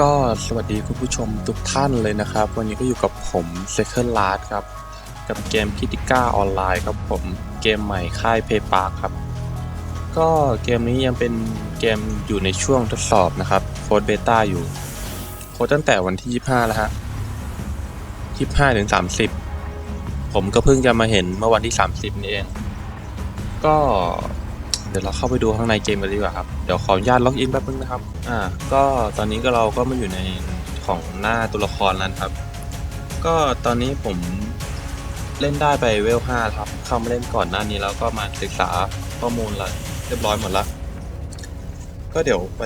ก็สวัสดีคุณผู้ชมทุกท่านเลยนะครับ วันนี้ก็อยู่กับผม Second Last ครับ กับเกม k i t i ก้าออนไลน์ครับผมเกมใหม่ค่าย PayPark ครับ ก็เกมนี้ยังเป็นเกมอยู่ในช่วงทดสอบนะครับโค้ดเบต้าอยู่ โค้ดตั้งแต่วันที่ 25 แล้วฮะ 25 ถึง 30 ผมก็เพิ่งจะมาเห็นเมื่อวันที่ 30 นี่เอง ก็เดี๋ยวเราเข้าไปดูข้างในเกมกันดีกว่าครับ ดี๋ยวขออนุญาตล็อกอินแป๊บนึงนะครับ อ่า ก็ตอนนี้ก็เราก็มาอยู่ในของหน้าตัวละครแล้วครับ ก็ตอนนี้ผมเล่นได้ไปเวล5ครับ เข้ามาเล่นก่อนหน้านี้แล้วก็มาศึกษาข้อมูลอะเรียบร้อยหมดแล้วก็เดี๋ยวไป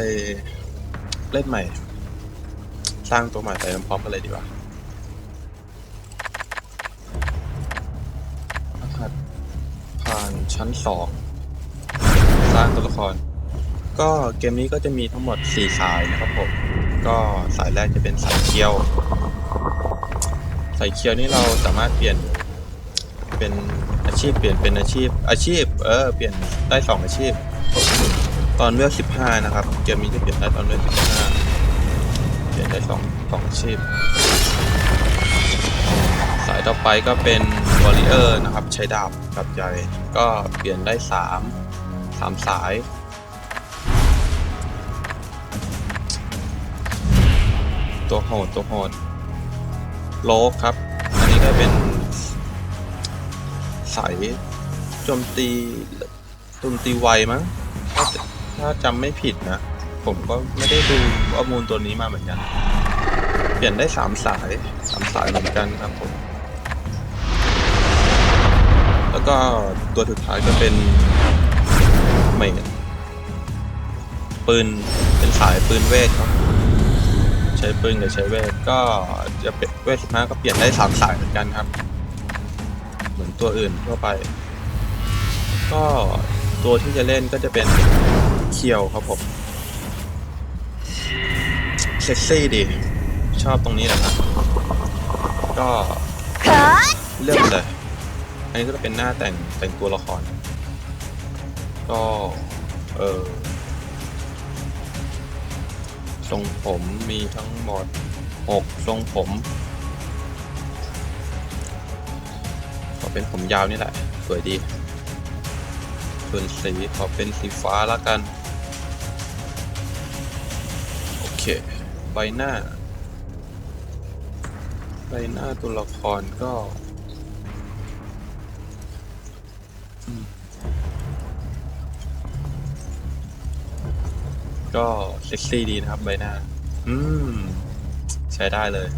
เล่นใหม่ สร้างตัวใหม่ไปพร้อมกันเลยดีกว่าผ่านชั้นสอง สร้างตัวละคร ก็เกมนี้ก็จะมีทั้งหมด 4 สายนะครับผม ก็สายแรกจะเป็นสายเคียว สายเคียวนี่เราสามารถเปลี่ยนเป็นอาชีพเปลี่ยนเป็นอาชีพอาชีพ เออเปลี่ยนได้สองอาชีพ ตอนเลือก15 นะครับ เกมนี้จะเปลี่ยนได้ตอนเลือก15 เปลี่ยนได้สองสองอาชีพ สายต่อไปก็เป็นวอลเลเยอร์นะครับ ใช้ดาบกับใหญ่ก็เปลี่ยนได้สามสามสาย ตัวโหดตัวโหดโลกครับ อันนี้ก็เป็นสายโจมตีโจมตีไวมั้งถ้าถ้าจำไม่ผิดนะ ผมก็ไม่ได้ดูข้อมูลตัวนี้มาเหมือนกัน เปลี่ยนได้สามสายสามสายเหมือนกันครับผม แล้วก็ตัวสุดท้ายก็เป็นเมดปืนเป็นสายปืนเวทครับ ช้ปืนกับใช้เวทก็จะเป็นเวทสิบห้าก็เปลี่ยนได้สามสายเหมือนกันครับ เหมือนตัวอื่นทั่วไป ก็ตัวที่จะเล่นก็จะเป็นเคียวครับผมเซ็กซี่ดี ชอบตรงนี้แหละครับ ก็เลือกเลย อันนี้ก็จะเป็นหน้าแต่งแต่งตัวละคร ก็ เออ ทรงผมมีทั้งหมดหกทรงผมขอเป็นผมยาวนี่แหละ สวยดี ส่วนสีขอเป็นสีฟ้าล้วกัน โอเค ใบหน้า ใบหน้าตัวละครก็ ก็เซ็กซี่ดีนะครับใบหน้า อืม ใช้ได้เลย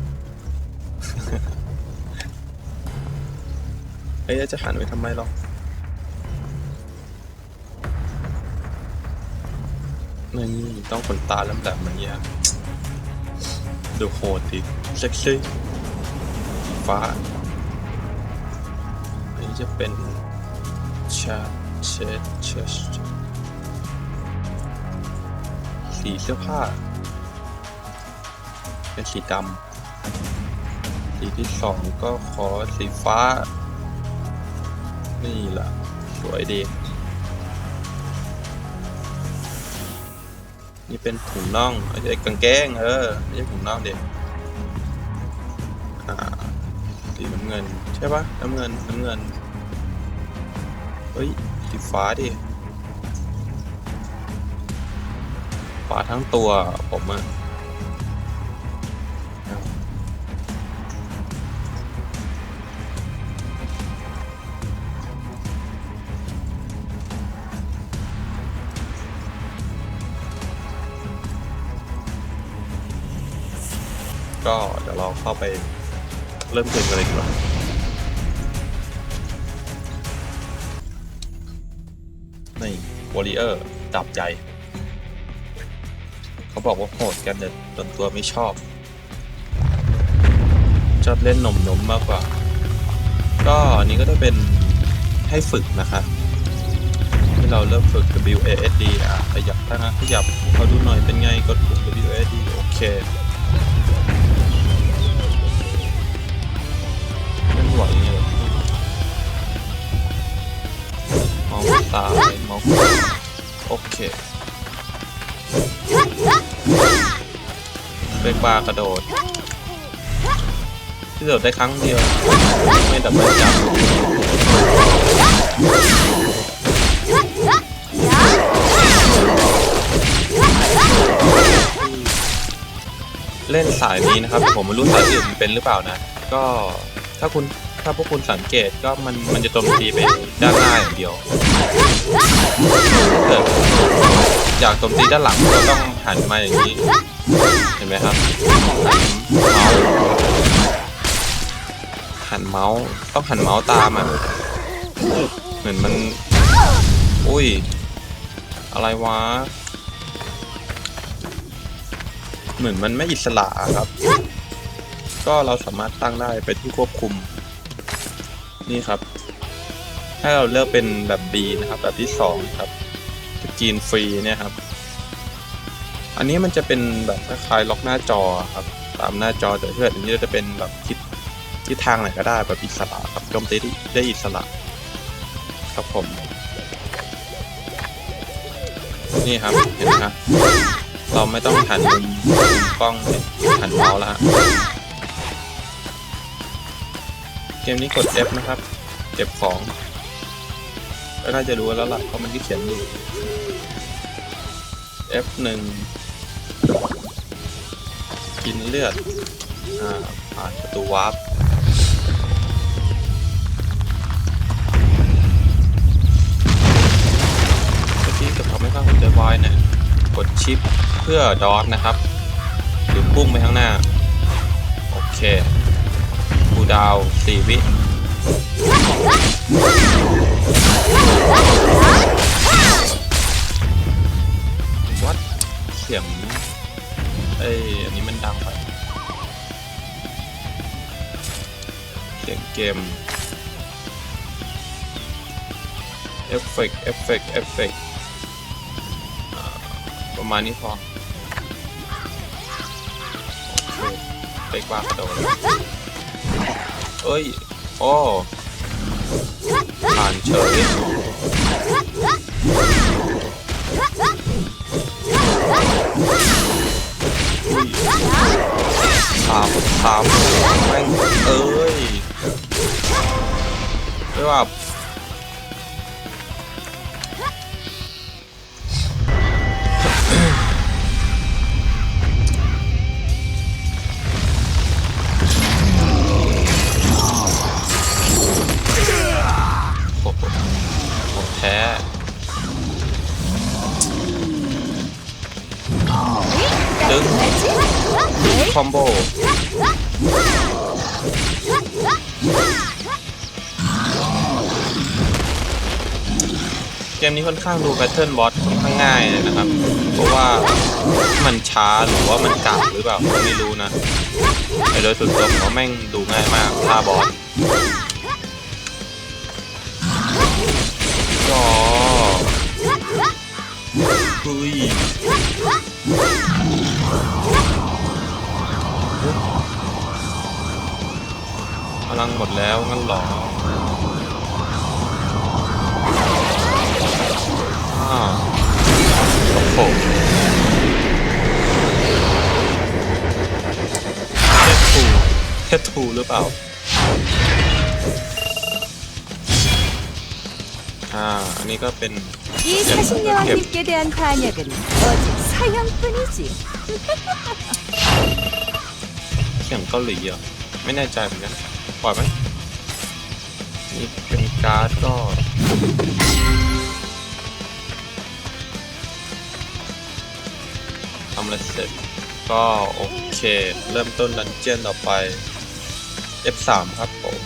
เอ้ยจะหันไปทำไมหรอนี่ต้องขนตาแหลมๆอย่างเงี้ยดูโหดดิเซ็กซี่ฟ้าอันนี้จะเป็นชาเชดเชส สีเสื้อผ้า เป็นสีดำ สีที่สองก็ขอสีฟ้า นี่แหละสวยดี นี่เป็นถุงน่องไม่ใช่กางเกงเออไม่ใช่ถุงน่องเด็กอ่าสีน้ำเงิน ใช่ปะน้ำเงิน น้ำเงิน เฮ้ย สีฟ้าดิ ฝาทั้งตัวผมอะก็เดี๋ยวเราเข้าไปเริ่มเกมกันเลยดีกว่านี่วอริเออร์ดับใหญ่ เขาบอกว่าโหดกันแต่ส่วนตัวไม่ชอบ ชอบเล่นหนมๆมากกว่า ก็อันนี้ก็จะเป็นให้ฝึกนะครับที่เราเริ่มฝึก W A S D อะขยับถ้างั้นขยับขอดูหน่อยเป็นไงกดปุ่ม W A S D โอเคไม่ไหวเนี่ยมองตาเลยมองโอเค เป็นบาร์กระโดดที่โดดได้ครั้งเดียว ไม่ดับเบิลจับเล่นสายนี้นะครับ ผมไม่รู้สายอื่นมันเป็นหรือเปล่านะ ก็ถ้าคุณถ้าพวกคุณสังเกตก็มันมันจะโจมตีไปด้านหน้าอย่างเดียวเกิด อยากโจมตีด้านหลังก็ต้องหันมาอย่างนี้ เห็นไหมครับหันเมาส์หันเมาส์ต้องหันเมาส์ตามอะ เหมือนมัน อุ้ย อะไรวะ เหมือนมันไม่อิสระครับ ก็เราสามารถตั้งได้ไปที่ควบคุม นี่ครับให้เราเลือกเป็นแบบ B นะครับ แบบที่สองครับ สกรีนฟรีเนี่ยครับ อันนี้มันจะเป็นแบบคล้ายล็อกหน้าจอครับ ตามหน้าจอแต่เพื่อนอันนี้จะเป็นแบบทิศทิศทางไหนก็ได้แบบอิสระครับโจมตีได้ได้อิสระ ครับผม นี่ครับเห็นไหมครับเราไม่ต้องหันมุมกล้องหันเมาส์แล้วฮะเกมนี้กด F นะครับ เก็บของก็น่าจะรู้แล้วล่ะเพราะมันที่เขียนอยู่ F1 กินเลือด อ่า ผ่านประตูวาร์ปเมื่อกี้กับทำให้ข้าหัวใจวายเนี่ย กดชิปเพื่อดอทนะครับ หรือพุ่งไปข้างหน้า โอเคคูดาวน์สี่วิ เกมเอฟเฟกต์เอฟเฟกต์เอฟเฟกต์ประมาณนี้พอโอเคเล็กบ้ากระโดดเอ้ยโอ้ผ่านเฉยสามสามแม่งเอ้ย ไม่ว่าโอ้โหของแท้ดึงคอมโบ มนี้ค่อนข้างดูแพทเทิร์นบอสค่อนข้างง่ายเลยนะครับ เพราะว่ามันช้าหรือว่ามันกลับหรือเปล่าไม่รู้นะแต่โดยส่วนตัวผมว่าแม่งดูง่ายมากท่าบอสก็อุ้ยพลังหมดแล้วงั้นหรอ โอ้โหเททูเททูหรือเปล่า อ่า อันนี้ก็เป็น 이 사신녀와 님께 대한 반역은 오직 사형뿐이지. เสียงเกาหลีเหรอ่ะ ไม่แน่ใจเหมือนกัน ปล่อยไหมนี่เป็นการ์ดก็ ำอะไรเสร็จ ก็โอเค เริ่มต้นดันเจียนต่อไป F3 ครับผม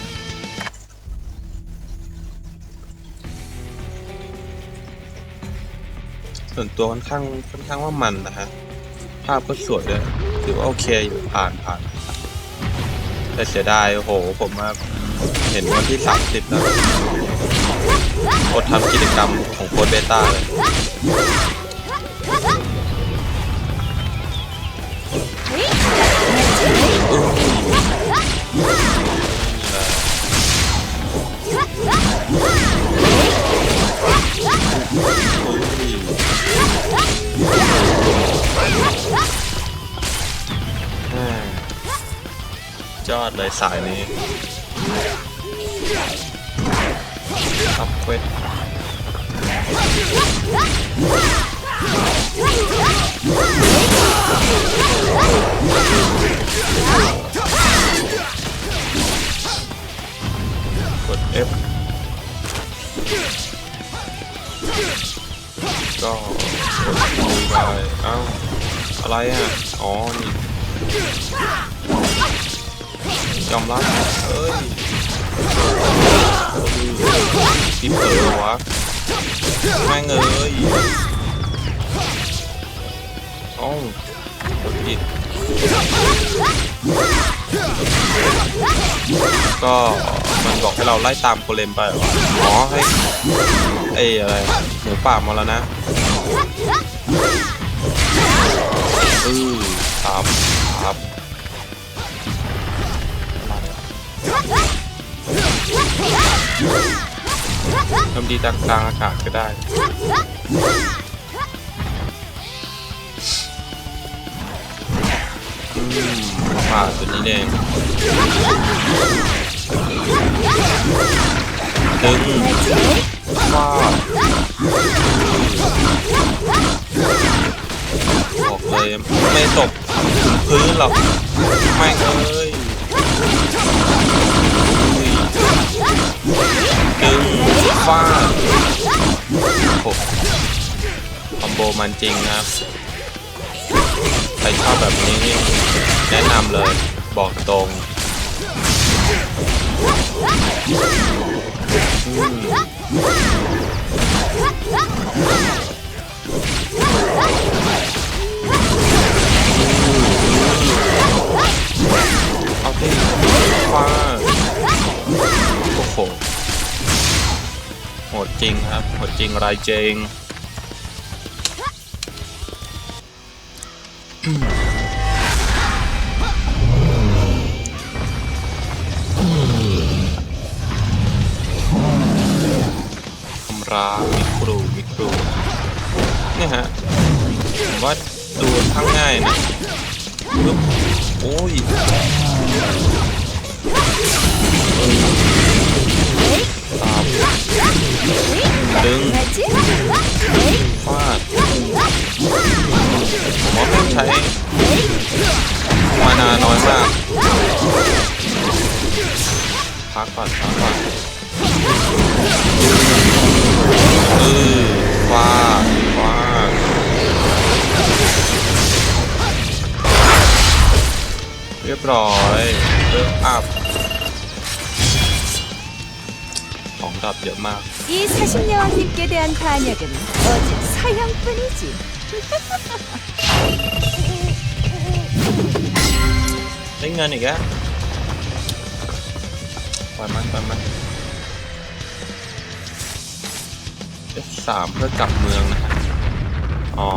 ส่วนตัวค่อนข้างค่อนข้างว่ามันนะฮะ ภาพก็สวยด้วยถือว่าโอเคอยู่ผ่านผ่านแต่เสียดายโอ้โห ผมมาเห็นวันที่ 30 แล้วอดทำกิจกรรมของโค้ดเบต้าเลย ยอดเลยสายนี้ครับเควส เอ้าอะไรอะ อ๋อ นี่ ยอมรับเอ้ยพี่เผลอวะแม่งเอ้ยเอ้กดผิดก็มันบอกให้เราไล่ตามโกเลมไปหรออ๋อให้ไอ้อะไรหมูป่ามาแล้วนะ ครับครับทำดีจากกลางอากาศก็ได้ผ่าตัวนี้เองดึงว้าวบอกเลยไม่ตก พื้นหรอกไม่เอ้ยดึงฟาดโอ้โหคอมโบมันจริงนะครับ ใครชอบแบบนี้นี่แนะนำเลยบอกตรงอื โหดจริงรายจริง กก่อนพักก่อนเออฟาดฟาดเรียบร้อยเริ่มอัพของดับเยอะมาก 이 40년의 힘께 대한 반역은 오직 사형뿐이지. ได้เงินอีกแล้วป ล่อยมันปล่อยมัน F3 เพื่อกลับเมืองนะฮะอ๋อ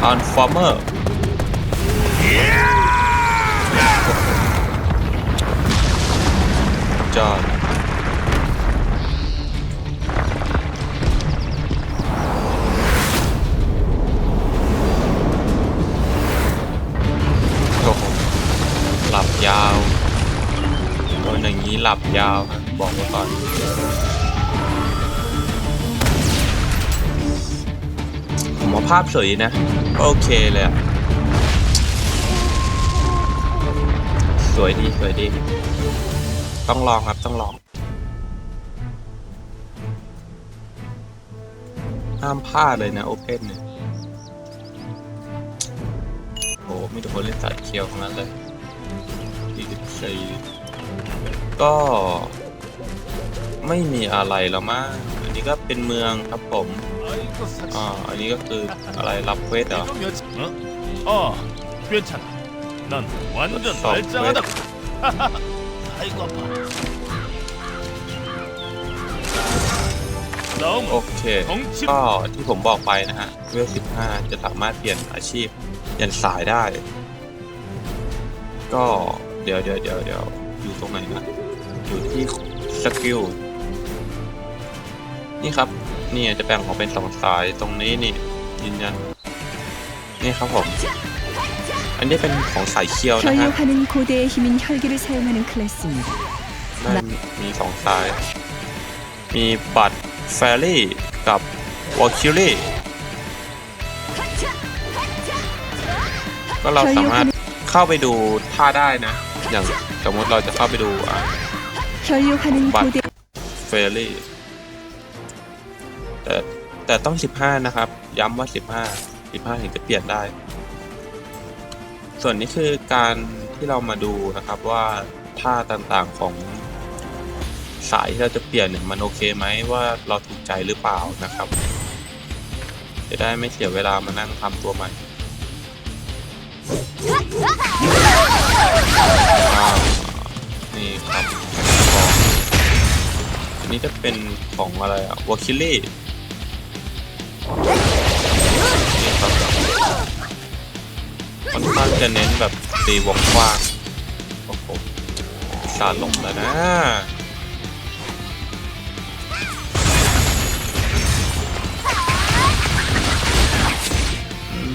Transformer จอด นี้หลับยาวนะบอกไว้ก่อน ผมว่าภาพสวยนะก็โอเคเลยอะสวยดี สวยดี ต้องลองครับต้องลองห้ามพลาดเลยนะโอเพนเนี่ยโอ้มีแต่คนเล่นสายเคียวทั้งนั้นเลย44 ก็ไม่มีอะไรแล้วมั้งอันนี้ก็เป็นเมืองครับผมอ่าอันนี้ก็คืออะไรรับเควสเหรออ๋อเพื่อนฉันนั่นวันเดินไจังนะไอ้ก็ผ่าโอเคก็ที่ผมบอกไปนะฮะเวล 15 จะสามารถเปลี่ยนอาชีพเปลี่ยนสายได้ ก็เดี๋ยวเดี๋ยวเดี๋ยวเดี๋ยวอยู่ตรงไหนนะ อยู่ที่สกิล นี่ครับ นี่จะแบ่งออกเป็นสองสายตรงนี้นี่ยืนยัน นี่ครับผม อันนี้เป็นของสายเคียวนะฮะ 결력하는 고대의 힘인 혈기를 사용하는 클래스입니다. ได้มีสองสาย มีบัตรแฟรี่กับวอลคิลี่ก็เราสามารถเข้าไปดูท่าได้นะ อย่างสมมติเราจะเข้าไปดูอ่ะ 교육하는고대 เฟรลี่ แต่แต่ต้อง 15 นะครับ ย้ำว่า 15 15 ถึงจะเปลี่ยนได้ ส่วนนี้คือการที่เรามาดูนะครับว่าท่าต่างๆของสายที่เราจะเปลี่ยนเนี่ยมันโอเคไหมว่าเราถูกใจหรือเปล่านะครับ จะได้ไม่เสียเวลามานั่งทำตัวใหม่นี่ครับ นี้จะเป็นของอะไรอะวอคิลี่นี่ครับค่อนข้างจะเน้นแบบตีวงกว้างโอ้โหสาดลงแล้วนะ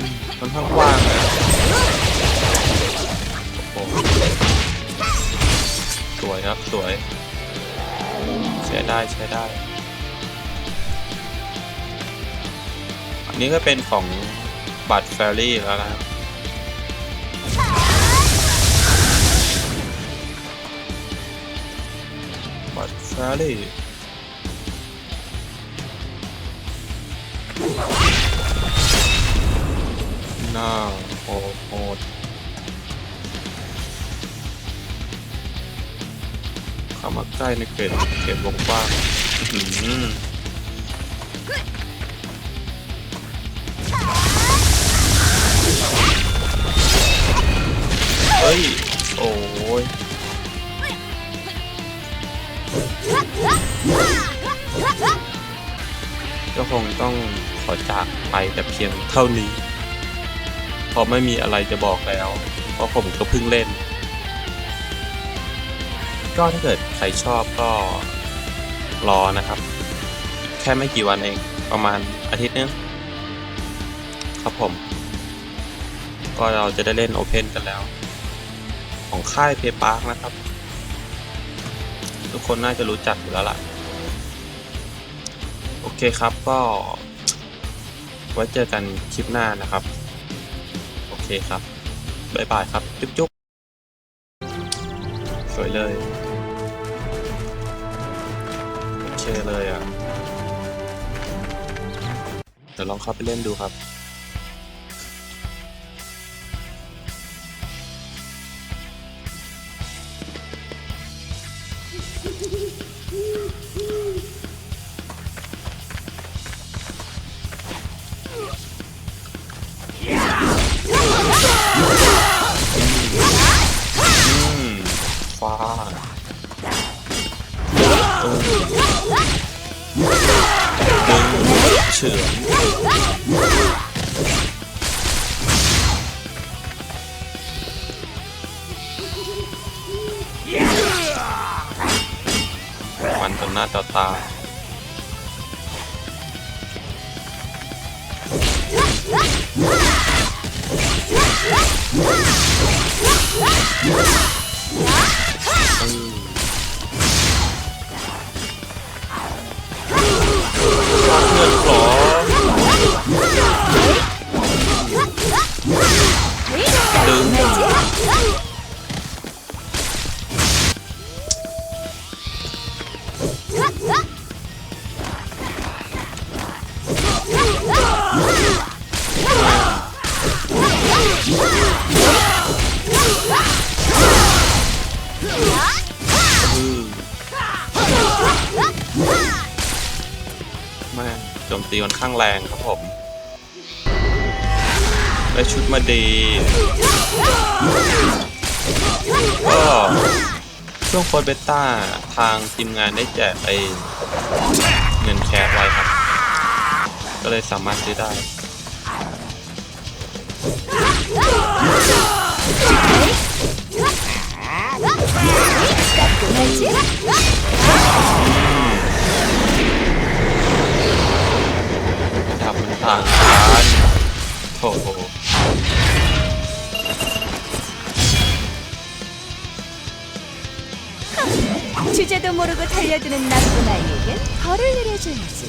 มค่อนข้งกว้างนะโอ้โหสวยครับ สวย ใช้ได้ใช้ได้ อันนี้ก็เป็นของบัตรแฟรี่แล้วนะครับบัตรแฟรี่น้าโหด เข้ามาใกล้ในเขตเขตวงกว้างอื้อหือเฮ้ย โอ้ยก็คงต้องขอจากไปแต่เพียงเท่านี้ เพราะไม่มีอะไรจะบอกแล้ว เพราะผมก็เพิ่งเล่น ก็ถ้าเกิดใครชอบก็รอนะครับ แค่ไม่กี่วันเองประมาณอาทิตย์นึงครับผม ก็เราจะได้เล่นโอเพนกันแล้ว ของค่ายเพย์ปาร์คนะครับ ทุกคนน่าจะรู้จักอยู่แล้วล่ะ โอเคครับก็ ไว้เจอกันคลิปหน้านะครับ โอเคครับ บ๊ายบายครับ จุ๊บจุ๊บสวยเลย เคเลยอะ เดี๋ยวลองเข้าไปเล่นดูครับ ง เพื่อ ดีก็ช่วงโค้ดเบต้าทางทีมงานได้แจกไอเงินแคสไว้ครับ ก็เลยสามารถซื้อได้ทำมันต่างกันโถ 주제도 모르고 달려드는 나쁜 아이에겐 벌을 내려줘야지.